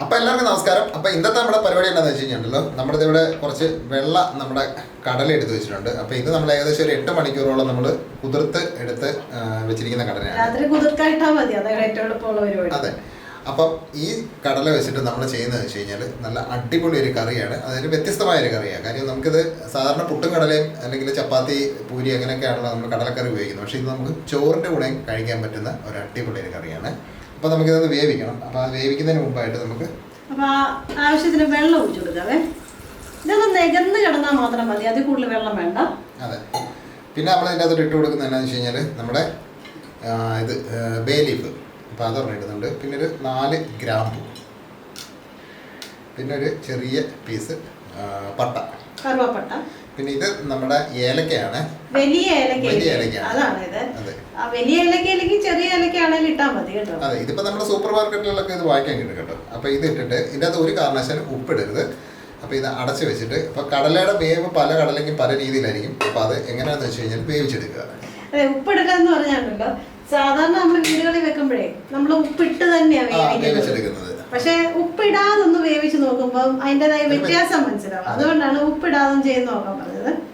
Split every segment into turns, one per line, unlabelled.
അപ്പൊ എല്ലാവർക്കും നമസ്കാരം. അപ്പൊ ഇന്നത്തെ നമ്മുടെ പരിപാടി എന്താണെന്ന് വെച്ച് കഴിഞ്ഞിട്ടുണ്ടല്ലോ നമ്മുടെ ഇവിടെ കുറച്ച് വെള്ള നമ്മുടെ കടല എടുത്ത് വെച്ചിട്ടുണ്ട്. അപ്പൊ ഇത് നമ്മൾ ഏകദേശം ഒരു എട്ട് മണിക്കൂറോളം നമ്മൾ കുതിർത്ത് എടുത്ത് വെച്ചിരിക്കുന്ന
കടലാണ്
അതെ. അപ്പം ഈ കടല വെച്ചിട്ട് നമ്മൾ ചെയ്യുന്നത് വെച്ച് കഴിഞ്ഞാൽ നല്ല അടിപൊളി ഒരു കറിയാണ്. അതായത് വ്യത്യസ്തമായ ഒരു കറിയാണ് കാര്യം നമുക്കിത് സാധാരണ പുട്ടും കടലയും അല്ലെങ്കിൽ ചപ്പാത്തി പൂരി അങ്ങനെയൊക്കെയാണല്ലോ നമ്മൾ കടലക്കറി ഉപയോഗിക്കുന്നത്. പക്ഷേ ഇത് നമുക്ക് ചോറിന്റെ കൂടെ കഴിക്കാൻ പറ്റുന്ന ഒരു അടിപൊളി ഒരു കറിയാണ്. അപ്പോൾ നമുക്കിതൊന്ന് വേവിക്കണം. അപ്പോൾ അത് വേവിക്കുന്നതിന് മുമ്പായിട്ട് നമുക്ക്
അപ്പൊ ആവശ്യത്തിന് വെള്ളം ഒഴിച്ചു കൊടുക്കാവേ. ഇതൊന്ന് നികന്ന് കിടന്നാൽ മാത്രം മതി. അതിൽ കൂടുതൽ വെള്ളം വേണ്ട.
അതെ. പിന്നെ നമ്മൾ ഇതിന്റെ അകത്തോട്ട് ഇട്ട് കൊടുക്കുന്നത് എന്താണെന്ന് വെച്ച് കഴിഞ്ഞാൽ നമ്മുടെ ഇത് ബേ ലീഫ് അപ്പോൾ അതൊരെണ്ണം ഇടുന്നുണ്ട്. പിന്നെ ഒരു നാല് ഗ്രാമ്പു. പിന്നെ ഒരു ചെറിയ പീസ് പട്ട.
കറുവപ്പട്ട.
പിന്നെ ഇത് നമ്മുടെ ഏലക്കയാണ്.
വലിയ ഏലക്ക
വലിയ ഏലക്കയാണ്.
അതാണ് ഇത്. ആ വലിയ ഏലക്ക അല്ലെങ്കിൽ ചെറിയ ഏലക്ക ആണെങ്കിലും ഇട്ടാൽ മതി കേട്ടോ.
അതെ ഇതിപ്പോ നമ്മുടെ സൂപ്പർ മാർക്കറ്റുകളിലൊക്കെ ഇത് വാങ്ങിക്കാൻ കിട്ടും കേട്ടോ. അപ്പൊ ഇത് ഇട്ടിട്ട് ഇതിന്റെ അകത്ത് ഒരു കാരണവശാലും ഉപ്പിടരുത്. അപ്പോൾ ഇത് അടച്ച് വെച്ചിട്ട് ഇപ്പോൾ കടലയുടെ വേവ് പല കടലയ്ക്കും പല രീതിയിലായിരിക്കും. അപ്പോൾ അത് എങ്ങനെയാണെന്ന് വെച്ച് കഴിഞ്ഞാൽ വേവിച്ചെടുക്കുക.
അതെ ഉപ്പിടുക എന്ന് പറഞ്ഞാലുണ്ടല്ലോ സാധാരണ നമ്മൾ വീടുകളിൽ വെക്കുമ്പോഴേ നമ്മൾ ഉപ്പിട്ട് തന്നെയാണ്
വേവിച്ചെടുക്കുന്നത്.
പക്ഷെ ഉപ്പിടാതൊന്ന് വേവിച്ച് നോക്കുമ്പോൾ അതിന്റെതായ വ്യത്യാസം മനസ്സിലാവും. അതുകൊണ്ടാണ് ഉപ്പിടാതും ചെയ്ത് നോക്കാൻ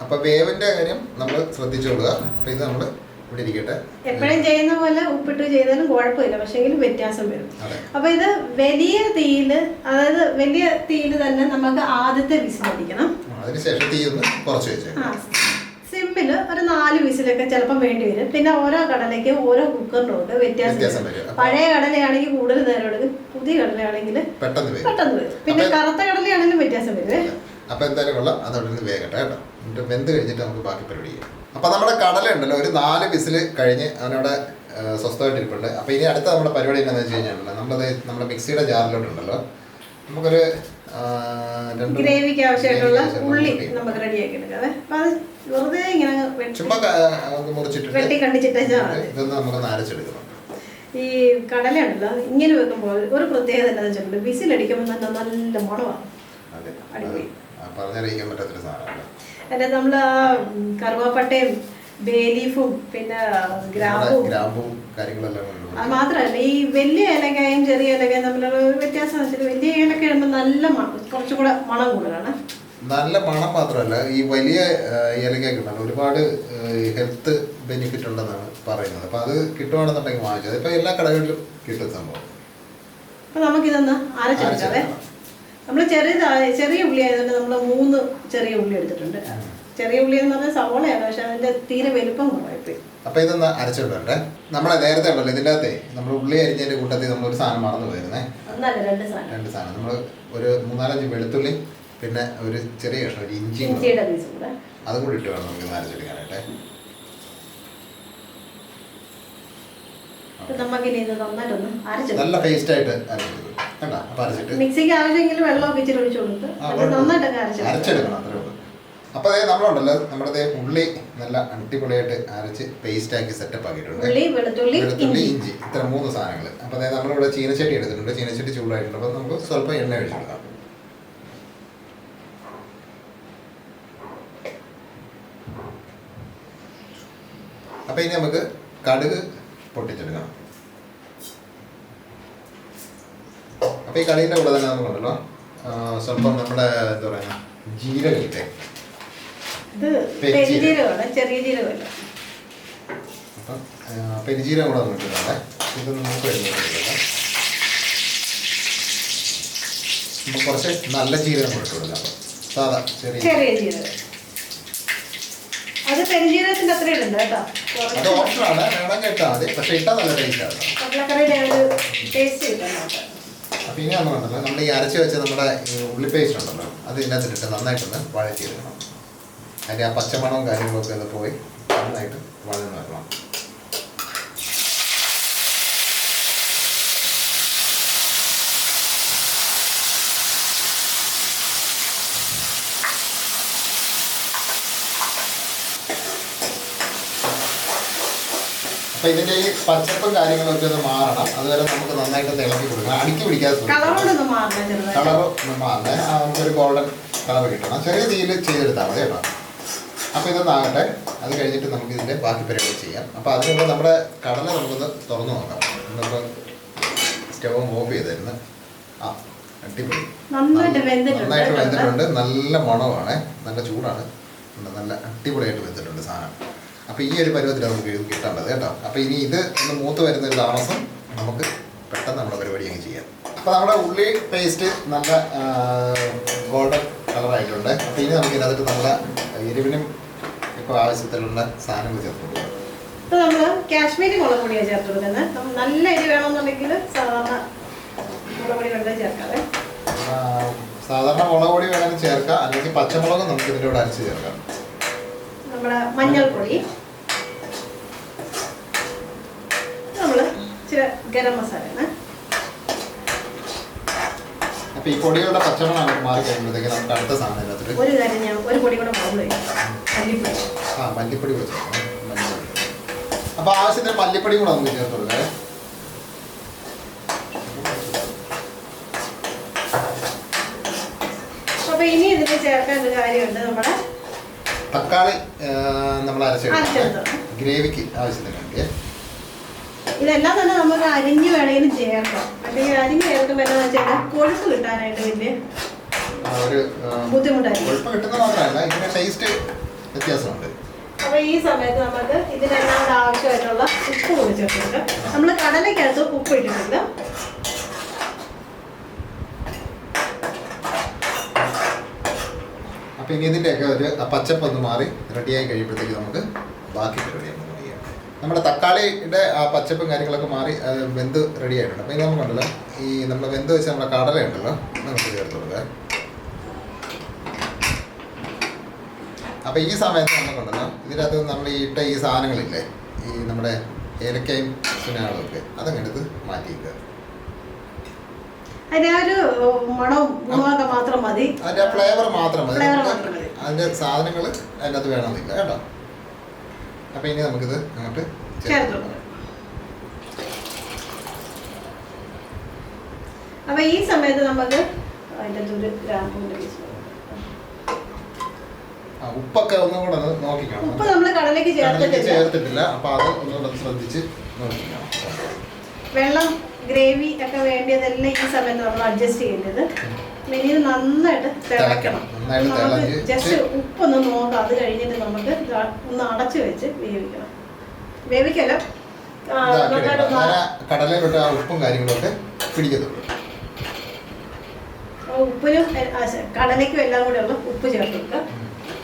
അപ്പോൾ വേവിന്റെ കാര്യം നമ്മൾ ശ്രദ്ധിച്ചോളുക അപ്പൊ ഇത് നമ്മൾ ഇവിടെ ഇരിക്കട്ടെ.
എപ്പോഴും ചെയ്യുന്ന പോലെ ഉപ്പിട്ട് ചെയ്താലും കുഴപ്പമില്ല. പക്ഷെങ്കിൽ വ്യത്യാസം വരും. അപ്പൊ ഇത് വലിയ തീയിൽ അതായത് വലിയ തീയിൽ തന്നെ നമുക്ക് ആദ്യത്തെ വിസിലടിക്കണം
അതിനുശേഷം തീ ഒന്ന് കുറച്ച് വെച്ചേക്കാം.
ഒരു നാല് വിസിലൊക്കെ ചിലപ്പോൾ വേണ്ടി വരും. പിന്നെ ഓരോ കടലയ്ക്ക് ഓരോ കുക്കറിലും ഉണ്ട് വ്യത്യാസം. പഴയ കടലയാണെങ്കിൽ കൂടുതൽ നേരം എടുക്കും. പുതിയ കടലയാണെങ്കിൽ
പെട്ടെന്ന്
വരും. പിന്നെ
അപ്പൊ-
കറുത്ത കടലയാണെങ്കിലും വ്യത്യാസം വരും.
അപ്പോൾ എന്തായാലും കൊള്ളാം. അതവിടെ നിന്ന് വേഗട്ടെ കേട്ടോ. എന്നിട്ട് വെന്ത് കഴിഞ്ഞിട്ട് നമുക്ക് ബാക്കി പരിപാടി ചെയ്യാം. അപ്പോൾ നമ്മുടെ കടല ഉണ്ടല്ലോ ഒരു നാല് വിസിൽ കഴിഞ്ഞ് അവനവിടെ സ്വസ്ഥമായിട്ട് ഇരിപ്പുണ്ട്. അപ്പോൾ ഇനി അടുത്ത നമ്മുടെ പരിപാടി എന്താണെന്ന് വെച്ച് കഴിഞ്ഞാൽ നമ്മളത് നമ്മുടെ മിക്സിയുടെ ജാറിലോട്ടുണ്ടല്ലോ. നമുക്കൊരു
ഗ്രേവിക്ക് ആവശ്യമായിട്ടുള്ള ഉള്ളി. നമുക്ക് റെഡിയാക്കി എടുക്കാം അപ്പൊ അത് വെറുതെ ഇങ്ങനെ വെട്ടി-
ചുമ്മാ ക- ഒന്ന്
വെട്ടി കണ്ടിച്ചിട്ട് വെച്ചാൽ മതി.
ഇതൊന്ന് നമുക്കൊന്ന് അരച്ചെടുക്കണം
ഈ ഇങ്ങനെ വെക്കുമ്പോൾ ഒരു പ്രത്യേകത എന്താണെന്ന് വെച്ചിട്ടുണ്ട് വിസിലടിക്കുമ്പോൾ നല്ല മണമാണ്.
അതെ.
അടിപൊളി.
പറഞ്ഞറിയിക്കാൻ പറ്റാത്തൊരു സാധനമല്ല
അല്ല നമ്മൾ ആ കറുവാപ്പട്ടയും ബേലീഫും പിന്നെ ഗ്രാമ്പും
ഗ്രാമ്പും കാര്യങ്ങളെല്ലാം
അത് മാത്രമല്ല ഈ വലിയ ഏലക്കായും ചെറിയ ഏലക്കായും തമ്മിലുള്ള ഒരു വ്യത്യാസം വെച്ചാൽ വലിയ ഏലക്ക ഇടുമ്പോൾ നല്ല മണം കുറച്ചും മണം കൂടുതലാണ്.
നല്ല മണം മാത്രമല്ല ഈ വലിയ ഏലക്കായ്ക്ക് ഉണ്ടല്ലോ ഒരുപാട് ഹെൽത്ത് ബെനിഫിറ്റ് ഉണ്ടെന്നാണ് പറയുന്നത്. അപ്പൊ അത് കിട്ടുവാണെന്നുണ്ടെങ്കിൽ വാങ്ങിച്ചത് ഇപ്പൊ എല്ലാ കടകളിലും കിട്ടും സംഭവം.
അപ്പൊ നമുക്കിതൊന്ന്
അരച്ചെടുക്കണം.
നമ്മൾ ചെറിയ ചെറിയ ഉള്ളി ആയതുകൊണ്ട് നമ്മൾ മൂന്ന് ചെറിയ ഉള്ളി എടുത്തിട്ടുണ്ട്. ചെറിയ ഉള്ളി എന്ന് പറഞ്ഞാൽ സവോളയാണ് പക്ഷെ അതിന്റെ തീരെ വലുപ്പം കുറവായിപ്പോയി.
അപ്പൊ ഇതൊന്ന് അരച്ചിടണ്ടേ? നമ്മളെ നേരത്തെ ഉണ്ടല്ലോ ഇതിന്റെ അകത്തെ നമ്മൾ ഉള്ളി അരിഞ്ഞതിന്റെ കൂട്ടത്തിൽ നമ്മൾ ഒരു സാധനം മറന്നു പോയിരുന്നേ.
രണ്ട് സാധനം.
രണ്ട് സാധനം. നമ്മൾ ഒരു മൂന്നാലഞ്ച് വെളുത്തുള്ളി പിന്നെ ഒരു ചെറിയ കഷ്ണം
ഇഞ്ചി
അതും കൂടി ഇട്ട് വേണം നമുക്ക് അരച്ചെടുക്കാനായിട്ടേ.
നമുക്കിനി ഇത് നന്നായിട്ടൊന്ന്
നല്ല
അരച്ചെടുക്കാം
പേസ്റ്റ് ആയിട്ട് അരച്ചെടുക്കും കണ്ട? അപ്പോൾ അരച്ചിട്ട്
മിക്സിക്ക് ആവശ്യമെങ്കിൽ വെള്ളമൊക്കെ ഇച്ചിരി ഒഴിച്ചു കൊടുത്ത്
ആ,
അത്
കുഴപ്പമില്ല.
നന്നായിട്ടൊക്കെ അരച്ചെടുക്കാം
അരച്ചെടുക്കണം അത്രേ ഉള്ളൂ. അപ്പോൾ അതേ നമ്മളുണ്ടല്ലോ നമ്മുടെ ദേ ഉള്ളി നല്ല അടിപൊളിയായിട്ട് അരച്ച് പേസ്റ്റ് ആക്കി സെറ്റപ്പ് ആക്കിയിട്ടുണ്ട്.
ഉള്ളി വെളുത്തുള്ളി
വെളുത്തുള്ളി
ഇഞ്ചി.
ഇഞ്ചി ഇത്ര മൂന്ന് സാധനങ്ങൾ അപ്പോൾ അതായത് നമ്മളിവിടെ ചീനച്ചട്ടി എടുത്തിട്ടുണ്ട്. ചീനച്ചട്ടി ചൂടായിട്ടുണ്ട്. അപ്പോൾ നമുക്ക് സ്വല്പം എണ്ണ ഒഴിച്ചു കൊടുക്കാം. അപ്പോൾ ഇനി നമുക്ക് കടുക് പൊട്ടിച്ചെടുക്കണം. അപ്പോൾ ഈ കടീന്റെ കൂടെ തന്നെ നമുക്കുണ്ടല്ലോ സ്വല്പം നമ്മുടെ എന്താ പറയുക
പെരിജീരം ചെറിയ ജീരകമല്ല.
അപ്പം പെരുജീരകം കൂടെ നമുക്ക് ഇത് നമുക്ക് നമുക്ക് കുറച്ച് നല്ല ജീരകം കൂടെ ഇട്ട് കൊടുക്കാം സാധാ ചെറിയ
അത് പെരുജീരകത്തിന്റെ അത്ര ഇടണ്ട കേട്ടോ.
അത് ഓപ്ഷനാണ് വേണം കേട്ടാൽ മതി. പക്ഷെ ഇട്ടാൽ നല്ല ടേസ്റ്റ് ആണ്.
കടലക്കറിയുടെ ഒരു ടേസ്റ്റ് കിട്ടാൻ നോക്കാം
അപ്പം ഇനി നമ്മളുണ്ടല്ലോ നമ്മൾ ഈ അരച്ച് വെച്ച നമ്മുടെ ഉള്ളി പേസ്റ്റ് ഉണ്ടല്ലോ അത് ഇതിനകത്തിട്ട് നന്നായിട്ടൊന്ന് വഴറ്റിയെടുക്കണം. അതിന്റെ ആ പച്ചമണവും കാര്യങ്ങളൊക്കെ ഒന്ന് പോയി നന്നായിട്ട് വഴന്ന് വരണം. അപ്പൊ ഇതിന്റെ ഈ പച്ചപ്പും കാര്യങ്ങളൊക്കെ ഒന്ന് മാറണം. അതുവരെ നമുക്ക് നന്നായിട്ട് തിളക്കി കൊടുക്കണം. അടുക്കി പിടിക്കാതെ കളർ മാറണേ നമുക്കൊരു ഗോൾഡൻ കളർ കിട്ടണം. ചെറിയ തീയിൽ ചെയ്തെടുത്താൽ മതി കേട്ടോ. അപ്പോൾ ഇതൊന്നാകട്ടെ. അത് കഴിഞ്ഞിട്ട് നമുക്ക് ഇതിന്റെ ബാക്കി പരിപാടി ചെയ്യാം. അപ്പോൾ അതിനുള്ള നമ്മുടെ കടല നമുക്കൊന്ന് തുറന്നു നോക്കാം. നമുക്ക് സ്റ്റവ് ഓഫ് ചെയ്തായിരുന്നു ആ അടിപൊളി.
നന്നായിട്ട് വെന്തിട്ടുണ്ട്.
നല്ല മണമാണ്. നല്ല ചൂടാണ്. നല്ല അടിപൊളിയായിട്ട് വെന്തിട്ടുണ്ട് സാധനം. അപ്പോൾ ഈ ഒരു പരുവത്തിലാണ് നമുക്ക് കിട്ടേണ്ടത് കേട്ടോ. അപ്പോൾ ഇനി ഇത് ഒന്ന് മൂത്ത് വരുന്ന ഒരു താമസം നമുക്ക് പെട്ടെന്ന് നമ്മുടെ പരിപാടി അങ്ങ് ചെയ്യാം. അപ്പോൾ നമ്മുടെ ഉള്ളി പേസ്റ്റ് നല്ല ഗോൾഡൻ കളറായിട്ടുണ്ട് അപ്പോൾ ഇനി നമുക്ക് ഇതിനകത്ത് നല്ല എരിവിനും ഇപ്പോൾ ആവശ്യത്തിലുള്ള സാധനങ്ങൾ ചേർത്ത് കൊടുക്കാം.
ഇപ്പൊ നമ്മൾ കാശ്മീരി മുളക് പൊടിയാണ് ചേർത്ത് കൊടുക്കുന്നത്. നമ്മൾ നല്ല എരി വേണമെന്നുണ്ടെങ്കിൽ സാധാരണ മുളക് പൊടി വെള്ളം ചേർക്കാതെ
സാധാരണ മുളക് പൊടി വേണമെങ്കിൽ ചേർക്കാം. അല്ലെങ്കിൽ പച്ചമുളക് നമുക്ക് ഇതിന്റെ കൂടെ അരച്ച് ചേർക്കാം.
നമ്മുടെ മഞ്ഞൾപ്പൊടി. നമ്മൾ ചില ഗരം മസാലയാണ്.
അപ്പോൾ ഈ പൊടികളുടെ പച്ചമണം അങ്ങോട്ട് മാറി കഴിയുമ്പോഴത്തേക്ക് നമുക്ക് അടുത്ത സാധനം ഇതിനകത്ത്
ഒരു കാര്യം ഞാൻ ഒരു പൊടി കൂടെ മല്ലിപ്പൊടി.
ആ മല്ലിപ്പൊടി കൂടെ അപ്പോൾ ആവശ്യത്തിന് മല്ലിപ്പൊടി കൂടെ നമുക്ക് ചേർത്ത് കൊടുക്കാം.
അപ്പൊ ഇനി ഇതിന് ചേർക്കാൻ ഒരു കാര്യമുണ്ട്. നമ്മുടെ
തക്കാളി നമ്മൾ അരച്ചെടുക്കാം. ഗ്രേവിക്ക് ആവശ്യത്തിന് വേണ്ടിയേ
ഇതെല്ലാം തന്നെ നമുക്ക് അരിഞ്ഞ് വേണമെങ്കിലും ചേർക്കാം. അല്ലെങ്കിൽ അരിഞ്ഞ് ചേർക്കുമ്പോൾ വെച്ചാൽ കൊഴുപ്പ് കിട്ടാനായിട്ട് വലിയ
ഒരു
ബുദ്ധിമുട്ടായിരിക്കും.
കൊഴുപ്പ് മാത്രമല്ല ടേസ്റ്റ് വ്യത്യാസമുണ്ട്.
അപ്പൊ ഈ സമയത്ത് നമുക്ക് ഇതിനെല്ലാം ആവശ്യമായിട്ടുള്ള ഉപ്പ് കൂടി ചേർത്ത് കൊടുക്കാം നമ്മൾ കടലയ്ക്കകത്ത് ഉപ്പ് ഇട്ടിട്ടില്ല
അപ്പോൾ ഇനി ഇതിന്റെയൊക്കെ ഒരു ആ പച്ചപ്പ് ഒന്ന് മാറി റെഡിയായി കഴിയുമ്പോഴത്തേക്ക് നമുക്ക് ബാക്കി പരിപാടി നമുക്ക് ചെയ്യാം. നമ്മുടെ തക്കാളിയുടെ ആ പച്ചപ്പും കാര്യങ്ങളൊക്കെ മാറി വെന്ത് റെഡി ആയിട്ടുണ്ട് അപ്പം ഇനി നമുക്കുണ്ടല്ലോ ഈ നമ്മൾ വെന്ത് വെച്ച നമ്മുടെ കടല ഉണ്ടല്ലോ നമുക്ക് ചേർത്ത് കൊടുക്കാം. അപ്പോൾ ഈ സമയത്ത് നമുക്കുണ്ടല്ലോ ഇതിനകത്ത് നമ്മൾ ഈ ഇട്ട ഈ സാധനങ്ങളില്ലേ ഈ നമ്മുടെ ഏലക്കയും സുനാളും ഒക്കെ അതങ്ങ് എടുത്ത്
ആ ഒരു മണം ഗുണമൊക്കെ മാത്രം മതി.
ഫ്ലേവർ മാത്രം മതി. ഫ്ലേവർ
മാത്രം മതി.
സാധനങ്ങൾ അതിനകത്ത് വേണമെന്നില്ല കേട്ടോ? അപ്പോൾ ഇനി നമുക്കിത് അങ്ങോട്ട്
ചേർത്ത്
ചേർത്ത്
കൊടുക്കാം അപ്പൊ ഈ സമയത്ത് നമുക്ക് ഒരു പീസ്
ഉപ്പൊക്കെ ഒന്നും കൂടെ ഒന്ന് നോക്കിക്കണം.
ഉപ്പ് നമ്മൾ കടലയ്ക്ക് ചേർത്തിട്ടില്ല.
ചേർത്തിട്ടില്ല. അപ്പോൾ അത് ഒന്നുകൂടെ ഒന്ന് ശ്രദ്ധിച്ച് നോക്കിക്കണം.
വെള്ളം ഗ്രേവി ഒക്കെ വേണ്ടിയതെല്ലാം ഈ സമയത്ത് നമ്മൾ അഡ്ജസ്റ്റ് ചെയ്യേണ്ടത്. ഇത് നന്നായിട്ട് തിളക്കണം. നമുക്ക് ജസ്റ്റ് ഉപ്പൊന്ന് നോക്കാം. അത് കഴിഞ്ഞിട്ട് നമുക്ക് ഒന്ന് അടച്ചു വെച്ച് വേവിക്കണം. വേവിക്കല്ല.
കടലയിലോട്ട് ആ ഉപ്പും കാര്യങ്ങളൊക്കെ പിടിക്കത്തുള്ളൂ.
ഉപ്പിനും കടലയ്ക്കും എല്ലാം കൂടെ ഉള്ള ഉപ്പ് ചേർത്ത് കൊടുക്കുക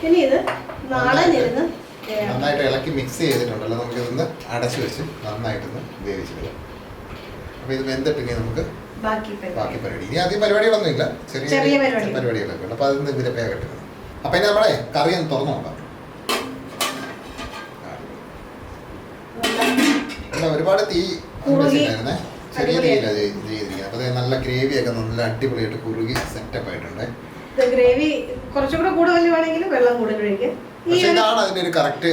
ഇനി ഇത് നാളഞ്ഞിരുന്ന് വേവണം.
നന്നായിട്ട് ഇളക്കി മിക്സ് ചെയ്തിട്ടുണ്ടല്ലോ. നമുക്ക് ഇതൊന്ന് അടച്ചു വെച്ച് നന്നായിട്ടൊന്ന് വേവിച്ചെടുക്കാം. അപ്പോൾ ഇത് വെന്തിട്ടെങ്കിൽ നമുക്ക്
ബാക്കി പരിപാടി.
ഇനി അധികം പരിപാടികളൊന്നും ഇല്ല ചെറിയ
ചെറിയ പരിപാടി.
പരിപാടികളൊക്കെ ഉണ്ട്. അപ്പോൾ അതിൽ നിന്ന് ഇവരെ അപ്പോൾ ഇനി നമ്മളെ കറി ഒന്ന് തുറന്നു നോക്കാം. അല്ല ഒരുപാട് തീ
കുറുകി
വെച്ചിട്ടുണ്ടായിരുന്നേ ചെറിയ. തീയിലാണ് ചെയ്തിരിക്കുന്നത്. അപ്പോൾ നല്ല ഗ്രേവിയൊക്കെ നല്ല അടിപൊളിയായിട്ട് കുറുകി സെറ്റപ്പ് ആയിട്ടുണ്ട്
ഗ്രേവി കുറച്ചുകൂടെ കൂടുതൽ വേണമെങ്കിൽ വെള്ളം കൂടുതൽ ഒഴിക്കുക
പക്ഷേ ഇതാണ് അതിന്റെ ഒരു കറക്റ്റ്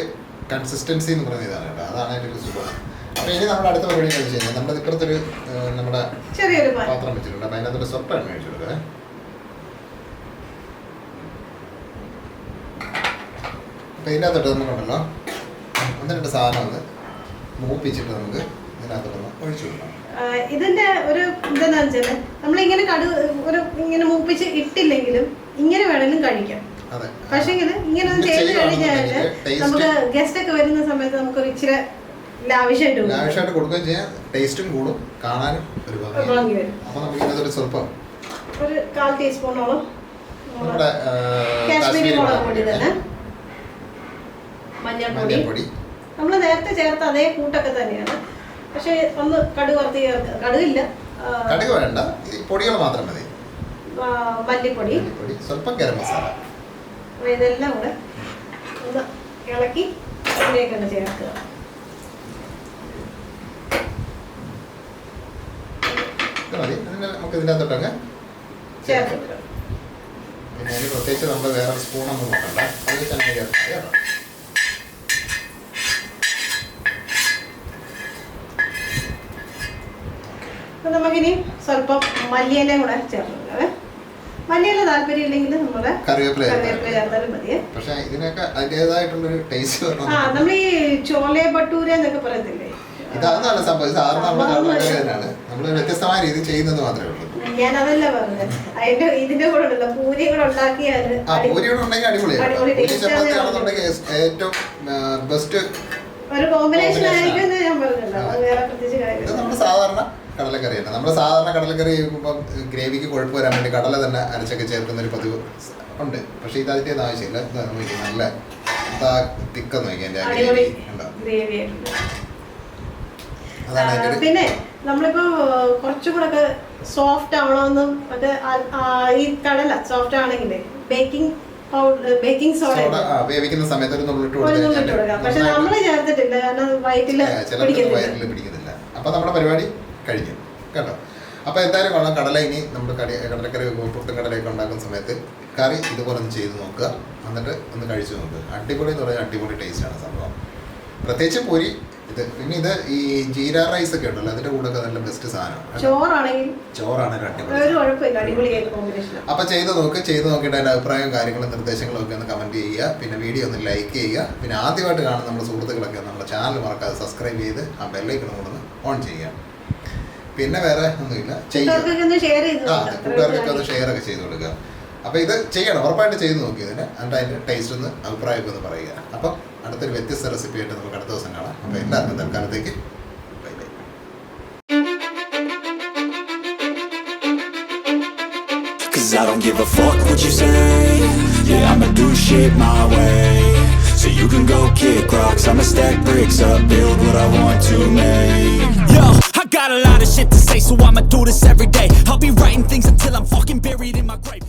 കൺസിസ്റ്റൻസി എന്ന് പറയുന്നത് ഇതാണ് കേട്ടോ. അതാണ് അതിന്റെ ഒരു സുഖം. അപ്പോൾ ഇനി നമ്മുടെ അടുത്ത പരിപാടി എന്ന് വെച്ച് കഴിഞ്ഞാൽ നമ്മുടെ ഇപ്പുറത്തൊരു ഏഹ്, നമ്മുടെ
ചെറിയൊരു
പാത്രം വെച്ചിട്ടുണ്ട്. അപ്പൊ അതിനകത്തൊരു സ്വപ്പം എണ്ണ ഒഴിച്ചു കൊടുക്കുക അപ്പോൾ ഇതിനകത്തോട്ട് നമുക്കുണ്ടല്ലോ ഒന്ന് രണ്ട് സാധനം ഒന്ന് മൂപ്പിച്ചിട്ട് നമുക്ക് ഇതിനകത്തോട്ടൊന്ന് ഒഴിച്ചു കൊടുക്കണം
ആ, ഇതിന്റെ ഒരു എന്താന്ന് വെച്ചാൽ നമ്മളിങ്ങനെ കടു ഒരു ഇങ്ങനെ മൂപ്പിച്ച് ഇട്ടില്ലെങ്കിലും ഇങ്ങനെ വേണമെങ്കിലും കഴിക്കാം.
അതെ.
പക്ഷെങ്കിൽ ഇങ്ങനെ ഒന്ന് ചെയ്ത് കഴിഞ്ഞാൽ നമുക്ക് ഗസ്റ്റ് ഒക്കെ വരുന്ന സമയത്ത് നമുക്കൊരു ഇച്ചിരി ലാവിഷായിട്ട്
കൊടുക്കുകയും ചെയ്യാം. ടേസ്റ്റും കൂടും. കാണാനും ഒരു ഭംഗി. അപ്പൊ നമുക്ക് ഇതിനകത്തൊരു സ്വല്പം
ഒരു കാൽ ടീസ്പൂണോളം
നമ്മുടെ
കാശ്മീരി മുളക് പൊടി തന്നെ മഞ്ഞൾപ്പൊടി. നമ്മൾ നേരത്തെ ചേർത്ത അതേ കൂട്ടൊക്കെ തന്നെയാണ്. പക്ഷെ ഒന്ന് കടുക് വറുത്ത് ചേർക്കുക കടുകില്ല.
കടുക് വേണ്ട. ഈ പൊടികൾ മാത്രം മതി.
മല്ലിപ്പൊടി.
സ്വല്പം ഗരം മസാല.
ഇതെല്ലാം കൂടെ ഒന്ന് ഇളക്കി ഇതിലേക്ക് തന്നെ ചേർക്കുക.
ഇത് മതി. അതിന് നമുക്ക് ഇതിന്റെ അകത്തോട്ടങ്ങ്
ചേർത്ത്
പിന്നെ അതിന് പ്രത്യേകിച്ച് നമ്മൾ വേറെ സ്പൂണൊന്നും നോക്കണ്ട അതിൽ തന്നെ ചേർത്ത് കേട്ടോ?
അപ്പൊ നമുക്കിനി സ്വല്പം മല്ലിയിലയും കൂടെ ചേർത്ത് കൊടുക്കാവേ മല്ലിയില താല്പര്യം ഇല്ലെങ്കിൽ നമ്മൾ
കറിവേപ്പില
ചേർത്താലും മതിയെ
പക്ഷേ ഇതിനൊക്കെ അതിന്റെതായിട്ടുള്ളൊരു ടേസ്റ്റ്
ആ നമ്മൾ ഈ ചോലെ ബട്ടൂര എന്നൊക്കെ പറയത്തില്ലേ?
ഇതാണ് നല്ല സംഭവം. സാധാരണ നമ്മുടെ തന്നെയാണ്. നമ്മൾ വ്യത്യസ്തമായ രീതി ചെയ്യുന്നത് മാത്രമേ ഉള്ളൂ.
ഞാൻ അതല്ല പറഞ്ഞത്. അതിന്റെ ഇതിന്റെ കൂടെ ഉണ്ടല്ലോ. പൂരി കൂടെ
ഉണ്ടെങ്കിൽ അടിപൊളിയാണ്
അടിപൊളി
പൂരി ചപ്പാത്തി ആണെന്നുണ്ടെങ്കിൽ ഏറ്റവും ബെസ്റ്റ്
ഒരു കോമ്പിനേഷൻ ആയിരിക്കും ഞാൻ പറഞ്ഞല്ലോ വേറെ പ്രത്യേകിച്ച് കാര്യം
നമ്മുടെ സാധാരണ കടലക്കറിയാണ് നമ്മുടെ സാധാരണ കടലക്കറി ചെയ്യുമ്പോൾ ഗ്രേവിക്ക് കുഴപ്പം വരാൻ വേണ്ടി കടല തന്നെ അരച്ചൊക്കെ ചേർക്കുന്ന ഒരു പതിവ് ഉണ്ട്. പക്ഷെ ഇത് അതിന്റെ ആവശ്യമില്ല. നോക്കി നല്ല എന്താ തിക്കം നോക്കി എന്റെ
ഗ്രേവി
ഉണ്ടോ
ഗ്രേവി ആയിട്ടുണ്ട്
അതാണ് അതിന്റെ ഒരു
പിന്നെ നമ്മളിപ്പോ കുറച്ചുകൂടെ ഒക്കെ സോഫ്റ്റ് ആവണമെന്നും മറ്റേ ഈ കടല സോഫ്റ്റ് ആണെങ്കിൽ ബേക്കിംഗ് ബേക്കിംഗ് സോഡ
വേവിക്കുന്ന സമയത്ത് ഒരു നുള്ളിട്ട്
ഒരു പക്ഷെ നമ്മൾ ചേർത്തിട്ടില്ല കാരണം വയറ്റിൽ
ചിലർക്ക്
പിടിക്കുന്നില്ല
അപ്പൊ നമ്മുടെ പരിപാടി കഴിഞ്ഞു കേട്ടോ? അപ്പൊ എന്തായാലും കൊള്ളാം കടല ഇനി നമ്മൾ കടി കടലക്കറി പുട്ടും കടലയൊക്കെ ഉണ്ടാക്കുന്ന സമയത്ത് കറി ഇതുപോലെ ഒന്ന് ചെയ്ത് നോക്കുക. എന്നിട്ട് ഒന്ന് കഴിച്ചു നോക്കുക. അടിപൊളി എന്ന് പറഞ്ഞാൽ അടിപൊളി ടേസ്റ്റ് ആണ് സംഭവം. പ്രത്യേകിച്ച് പൊരി ഇത് പിന്നെ ഇത് ഈ ജീര റൈസ് ഒക്കെ ഉണ്ടല്ലോ അതിന്റെ കൂടെ നല്ല ബെസ്റ്റ് സാധനമാണ്
ചോറാണെങ്കിൽ
ചോറാണ് ഒരു അടിപൊളി അപ്പൊ ചെയ്ത് നോക്ക് ചെയ്ത് നോക്കിയിട്ട് അതിന്റെ അഭിപ്രായവും കാര്യങ്ങളും നിർദ്ദേശങ്ങളും ഒക്കെ ഒന്ന് കമന്റ് ചെയ്യുക. പിന്നെ വീഡിയോ ഒന്ന് ലൈക്ക് ചെയ്യുക. പിന്നെ ആദ്യമായിട്ട് കാണുന്ന നമ്മുടെ സുഹൃത്തുക്കളൊക്കെ നമ്മുടെ ചാനൽ മറക്കാതെ സബ്സ്ക്രൈബ് ചെയ്ത് ആ ബെല്ലൈക്കണം കൂടെ ഓൺ ചെയ്യുക. പിന്നെ വേറെ ഒന്നുമില്ല
കൂട്ടുകാർക്കൊക്കെ ഒന്ന്. ഷെയർ
ഒക്കെ ചെയ്ത് കൊടുക്കുക. അപ്പൊ ഇത് ചെയ്യണം ഉറപ്പായിട്ട് ചെയ്ത് നോക്കിയതിന് എന്നിട്ട് അതിന്റെ ടേസ്റ്റ് ഒന്ന് അഭിപ്രായമൊക്കെ ഒന്ന് പറയുക. അപ്പം അടുത്തൊരു വ്യത്യസ്ത റെസിപ്പി ആയിട്ട് നമുക്ക് അടുത്ത ദിവസം കാണാം അപ്പോൾ എല്ലാവർക്കും തൽക്കാലത്തേക്ക് bye bye
Cause I don't give a fuck what you say Yeah, I'ma do shit my way So you can go kick rocks I'ma stack bricks up, build what I want to make Yo, I got a lot of shit to say So I'ma do this every day I'll be writing things until I'm fucking buried in my grave